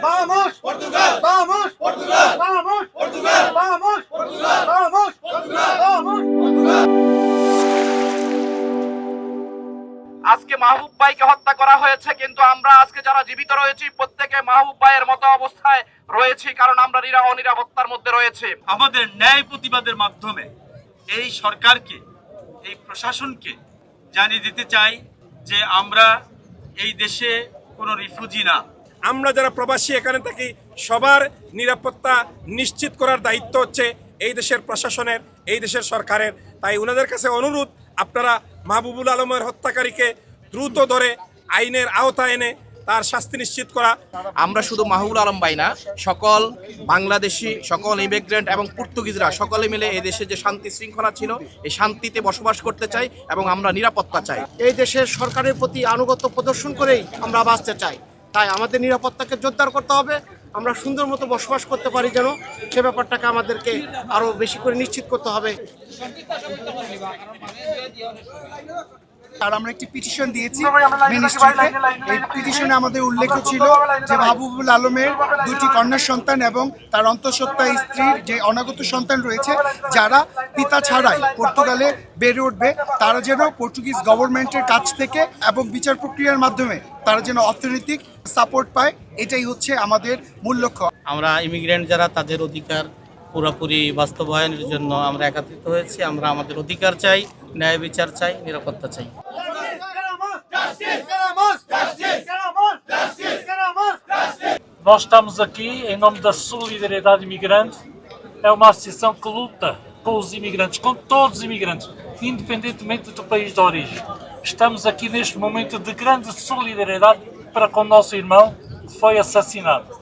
Vamos! Portugal! Vamos! Portugal! Vamos! Portugal! Vamos! Portugal! Vamos! Portugal! Vamos! Portugal. আজকে মাহবুব ভাইকে হত্যা করা হয়েছে কিন্তু আমরা আজকে যারা জীবিত রয়েছি প্রত্যেকে মাহবুব ভাইয়ের মতো অবস্থায় রয়েছি কারণ আমরা নিরা অনিরাপত্তার মধ্যে রয়েছে আমাদের ন্যায় প্রতিবাদের মাধ্যমে এই সরকারকে এই প্রশাসনকে জানিয়ে দিতে চাই যে আমরা এই দেশে কোনো রিফিউজি না আমরা যারা প্রবাসী এখানে থাকি সবার নিরাপত্তা নিশ্চিত করার দায়িত্ব হচ্ছে এই দেশের প্রশাসনের এই দেশের সরকারের। তাই ওনাদের কাছে অনুরোধ আপনারা মাহবুবুল আলমের হত্যাকারীকে দ্রুত ধরে আইনের আওতা এনে তার শাস্তি নিশ্চিত করা। আমরা শুধু মাহবুল আলম ভাই না সকল বাংলাদেশি সকল ইমিগ্রেন্ট এবং পর্তুগিজরা সকলে মিলে এই দেশে যে শান্তি শৃঙ্খলা ছিল এই শান্তিতে বসবাস করতে চাই এবং আমরা নিরাপত্তা চাই। এই দেশের সরকারের প্রতি আনুগত্য প্রদর্শন করেই আমরা বাঁচতে চাই। তাই আমাদের নিরাপত্তাকে জোরদার করতে হবে। আমরা সুন্দর মতো বসবাস করতে পারি যেন সে ব্যাপারটাকে আমাদেরকে আরও বেশি করে নিশ্চিত করতে হবে। আর আমরা একটি পিটিশন দিয়েছি মিনিস্ট্রিতে। এই পিটিশনে আমাদের উল্লেখ ছিল যে মাহবুবুল আলমের দুটি কন্যা সন্তান এবং তার অন্তঃসত্ত্বা স্ত্রীর যে অনাগত সন্তান রয়েছে যারা পিতা ছাড়াই পর্তুগালে বেড়ে উঠবে তারা যেন পর্তুগিজ গভর্নমেন্টের কাছ থেকে এবং বিচার প্রক্রিয়ার মাধ্যমে তারা যেন অর্থনৈতিক সাপোর্ট পায় এটাই হচ্ছে আমাদের মূল লক্ষ্য। আমরা ইমিগ্রেন্ট যারা তাদের অধিকার পুরোপুরি বাস্তবায়নের জন্য আমরা একত্রিত হয়েছি আমরা আমাদের অধিকার চাই ন্যায় বিচার চাই নিরাপত্তা চাই Queremos! Justiça! Queremos! Justiça! Queremos! Justiça! Queremos! Nós estamos aqui em nome da solidariedade imigrante. É uma associação que luta pelos imigrantes, com todos os imigrantes, independentemente do país de origem. Estamos aqui neste momento de grande solidariedade para com o nosso irmão que foi assassinado.